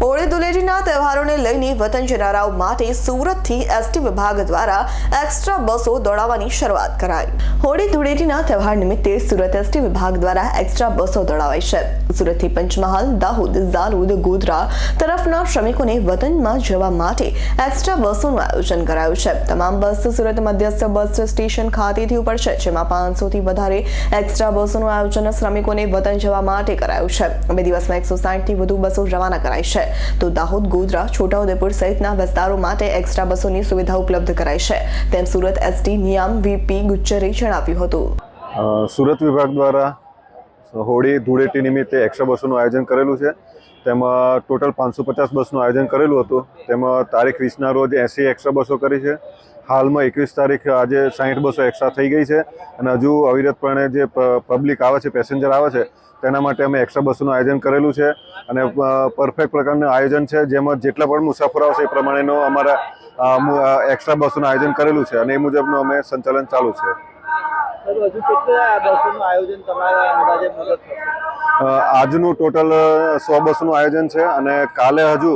હોળી ધૂળેટીના તહેવારોને લઈને વતન જનારાઓ માટે સુરતથી એસટી વિભાગ દ્વારા એક્સ્ટ્રા બસો દોડાવવાની શરૂઆત કરાઈ. હોળી ધૂળેટીના તહેવાર નિમિત્તે સુરત એસટી વિભાગ દ્વારા એક્સ્ટ્રા બસો દોડાવાઈ છે. સુરતથી પંચમહાલ, દાહોદ, ઝાલુદ, ગોધરા તરફના શ્રમિકોને વતનમાં જવા માટે એક્સ્ટ્રા બસોનું આયોજન કરાયું છે. તમામ બસ સુરત મધ્યસ્થ બસ સ્ટેશન ખાતેથી ઉપડશે, જેમાં પાંચસોથી વધારે એક્સ્ટ્રા બસોનું આયોજન શ્રમિકોને વતન જવા માટે કરાયું છે. બે દિવસમાં એકસો સાઠથી વધુ બસો રવાના કરાઈ છે. તો દાહોદ, ગોધરા, છોટાઉદેપુર સહિતના વિસ્તારો માટે એક્સ્ટ્રા બસોની સુવિધા ઉપલબ્ધ કરાઈ છે. તેમ સુરત એસટી નિયામ વીપી ગુજ્જરે જણાવ્યું હતું. સુરત વિભાગ દ્વારા હોળી ધૂળેટી નિમિત્તે એક્સ્ટ્રા બસોનું આયોજન કરેલું છે. તેમાં ટોટલ પાંચસો પચાસ બસનું આયોજન કરેલું હતું. તેમાં તારીખ વીસના રોજ એસી એક્સ્ટ્રા બસો કરી છે. હાલમાં એકવીસ તારીખ આજે સાહીઠ બસો એક્સ્ટ્રા થઈ ગઈ છે અને હજુ અવિરતપણે જે પબ્લિક આવે છે પેસેન્જર આવે છે તેના માટે અમે એક્સ્ટ્રા બસોનું આયોજન કરેલું છે અને પરફેક્ટ પ્રકારનું આયોજન છે જેમાં જેટલા પણ મુસાફરો આવશે એ પ્રમાણેનું અમારા એક્સ્ટ્રા બસોનું આયોજન કરેલું છે અને એ મુજબનું અમે સંચાલન ચાલુ છે. આજનું ટોટલ સો બસનું આયોજન છે અને કાલે હજુ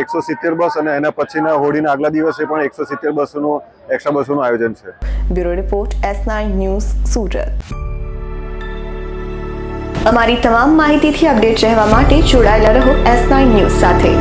એકસો સિત્તેર બસ અને એના પછીના હોળીના આગલા દિવસે પણ એકસો સિત્તેર બસનું એક્સ્ટ્રા બસોનું આયોજન છે. Bureau report, S nine news, Surat. અમારી તમામ માહિતીથી અપડેટ રહેવા માટે જોડાયેલા રહો એસ નાઇન ન્યૂઝ સાથે.